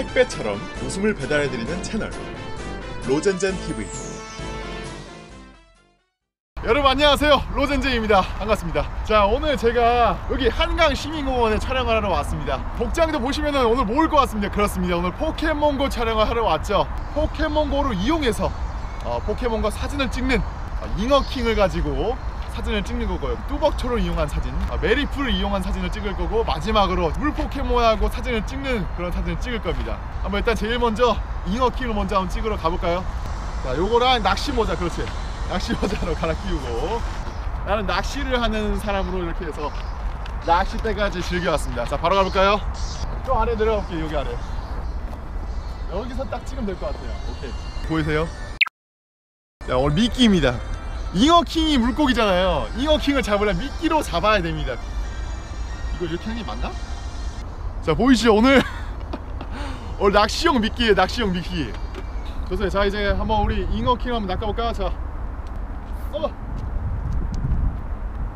택배처럼 웃음을 배달해드리는 채널 로젠젠 TV 여러분 안녕하세요. 로젠젠입니다. 반갑습니다. 자 오늘 제가 여기 한강 시민공원에 촬영을 하러 왔습니다. 복장도 보시면 오늘 모을 것 같습니다. 그렇습니다. 오늘 포켓몬고 촬영을 하러 왔죠. 포켓몬고를 이용해서 어, 포켓몬과 사진을 찍는 어, 잉어킹을 가지고 사진을 찍는 거고요. 뚜벅초를 이용한 사진 아, 메리풀을 이용한 사진을 찍을 거고 마지막으로 물 포켓몬하고 사진을 찍는 그런 사진을 찍을 겁니다. 한번 일단 제일 먼저 잉어킹을 먼저 한번 찍으러 가볼까요? 자 요거랑 낚시 모자 그렇지. 낚시 모자로 갈아 끼우고. 나는 낚시를 하는 사람으로 이렇게 해서 낚싯대까지 즐겨왔습니다. 자 바로 가볼까요? 좀 아래 내려가 볼게요 여기 아래. 여기서 딱 찍으면 될 것 같아요. 오케이. 보이세요? 자 오늘 미끼입니다 잉어킹이 물고기잖아요. 잉어킹을 잡으려면 미끼로 잡아야 됩니다. 이거 이렇게 하는 게 맞나? 자 보이시죠? 오늘 오늘 낚시용 미끼예요 낚시용 미끼. 좋습니다 자 이제 한번 우리 잉어킹 한번 낚아볼까? 자 어.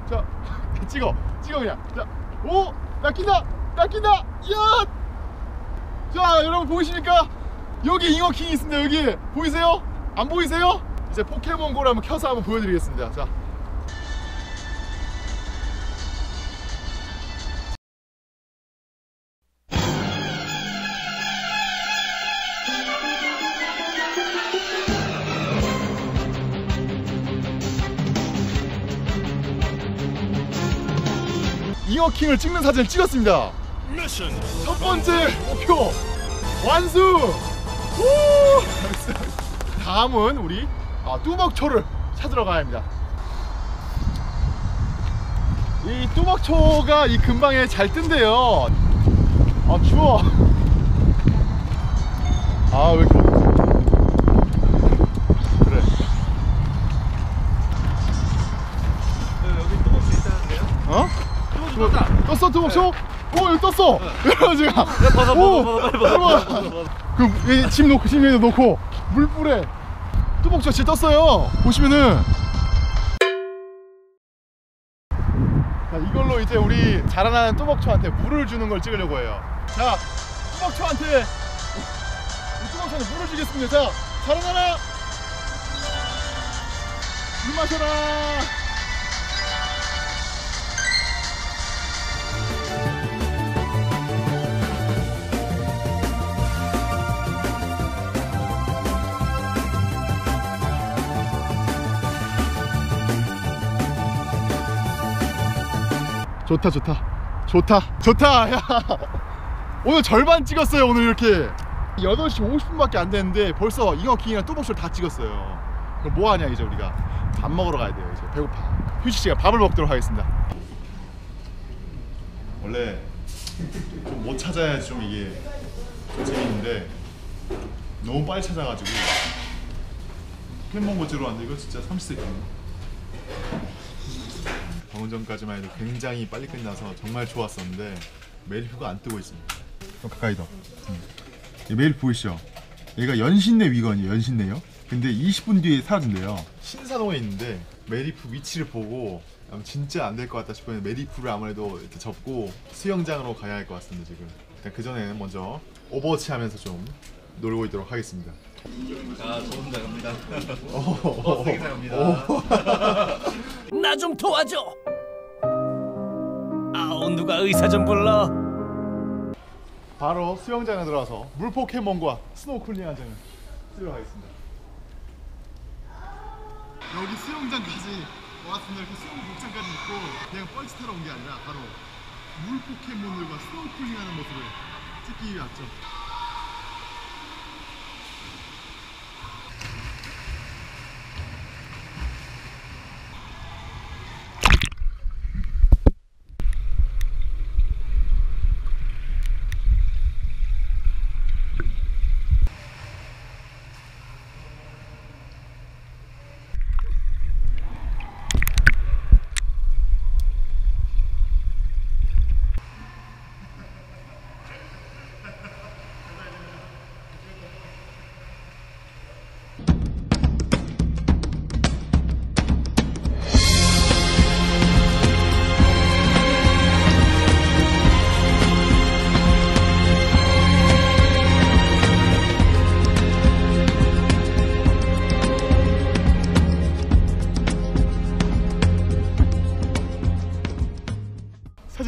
자 찍어 찍어 그냥. 자 오 낚인다 낚인다. 이야! 자 여러분 보이십니까? 여기 잉어킹이 있습니다 여기. 보이세요? 안 보이세요 이제 포켓몬고를 한번 켜서 한번 보여드리겠습니다. 자. 잉어킹을 찍는 사진을 찍었습니다. 첫 번째 목표 완수! 오! 다음은 우리 아, 뚜벅초를 찾으러 가야 합니다 이 뚜벅초가 이 근방에 잘 뜬대요 아 추워 아왜 이렇게 그래 여기 뚜벅이 있다는데요? 어? 떴다! 떴어 뚜벅초? 오 여기 떴어 여러분 제가 벗어, 오! 벗어, 벗어, 벗어, 벗어, 벗어. 그짐 놓고 짐 위에 놓고 물불에 진짜 떴어요. 보시면은. 자 이걸로 이제 우리 자라나는 뚜벅초한테 물을 주는 걸 찍으려고 해요. 자 뚜벅초한테 이 뚜벅초한테 물을 주겠습니다. 자 자라나라 물 마셔라 좋다 좋다. 좋다 좋다. 야 오늘 절반 찍었어요 오늘 이렇게. 8시 50분밖에 안 됐는데 벌써 잉어킹이랑 뚜벅쇼를 다 찍었어요. 그럼 뭐하냐 이제 우리가. 밥 먹으러 가야 돼요 이제. 배고파. 휴식 시간 밥을 먹도록 하겠습니다. 원래 좀 못 찾아야지 좀 이게 좀 재밌는데 너무 빨리 찾아가지고 포켓몬고 찍으러 왔는데 이거 진짜 30세 방금 전까지만 해도 굉장히 빨리 끝나서 정말 좋았었는데 메일프가 안 뜨고 있습니다. 좀 가까이 더. 음. 이 메일 보이시죠? 얘가 연신내 위건이에요. 연신내요. 근데 20분 뒤에 사라진대요. 신사동에 있는데 메리프 위치를 보고 진짜 안 될 것 같다 싶으면 메리프를 아무래도 이렇게 접고 수영장으로 가야 할 것 같습니다 지금. 그 전에는 먼저 오버워치 하면서 좀 놀고 있도록 하겠습니다. 아, 저 혼자 갑니다. 오, 버스 기사 갑니다. 나 좀 도와줘. 아우 누가 의사 좀 불러. 바로 수영장에 들어가서 물 포켓몬과 스노클링 하자는 들어가겠습니다. 여기 수영장까지 왔습니다. 이렇게 수영 복장까지 입고 그냥 뻘짓하러 온 게 아니라 바로 물 포켓몬들과 스노클링하는 모습을 찍기 위해 왔죠.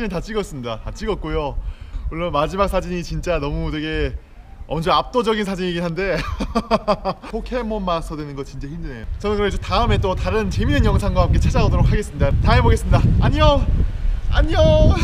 사진을 다 찍었습니다. 다 찍었고요. 물론 마지막 사진이 진짜 너무 되게 엄청 압도적인 사진이긴 한데 포켓몬 마스터 되는 거 진짜 힘드네요. 저는 그럼 이제 다음에 또 다른 재밌는 영상과 함께 찾아오도록 하겠습니다. 다음에 보겠습니다. 안녕! 안녕!